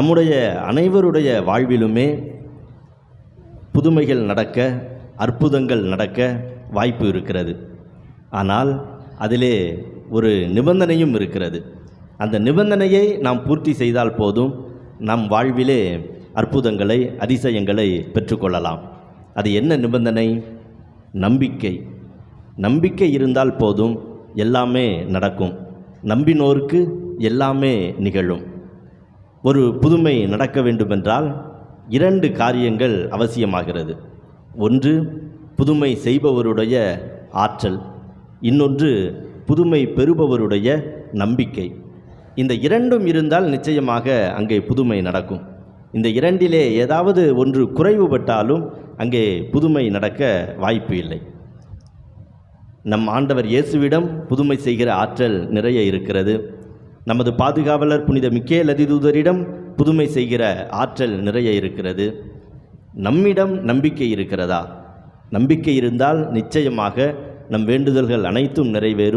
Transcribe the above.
நம்முடைய அனைவருடைய வாழ்விலுமே புதுமைகள் நடக்க அற்புதங்கள் நடக்க வாய்ப்பு இருக்கிறது. ஆனால் அதிலே ஒரு நிபந்தனையும் இருக்கிறது. அந்த நிபந்தனையை நாம் பூர்த்தி செய்தால் போதும் நம் வாழ்விலே அற்புதங்களை அதிசயங்களை பெற்றுக்கொள்ளலாம். அது என்ன நிபந்தனை? நம்பிக்கை. நம்பிக்கை இருந்தால் போதும் எல்லாமே நடக்கும். நம்பினோருக்கு எல்லாமே நிகழும். ஒரு புதுமை நடக்க வேண்டுமென்றால் இரண்டு காரியங்கள் அவசியமாகிறது. ஒன்று புதுமை செய்பவருடைய ஆற்றல். இன்னொன்று புதுமை பெறுபவருடைய நம்பிக்கை. இந்த இரண்டும் இருந்தால் நிச்சயமாக அங்கே புதுமை நடக்கும். இந்த இரண்டிலே ஏதாவது ஒன்று குறைவுபட்டாலும் அங்கே புதுமை நடக்க வாய்ப்பு இல்லை. நம் ஆண்டவர் இயேசுவிடம் புதுமை செய்கிற ஆற்றல் நிறைய இருக்கிறது. நமது பாதுகாவலர் புனித மிக்கேல் அதிதூதரிடம் புதுமை செய்கிற ஆற்றல் நிறைய இருக்கிறது. நம்மிடம் நம்பிக்கை இருக்கிறதா? நம்பிக்கை இருந்தால் நிச்சயமாக நம் வேண்டுதல்கள் அனைத்தும் நிறைவேறும்.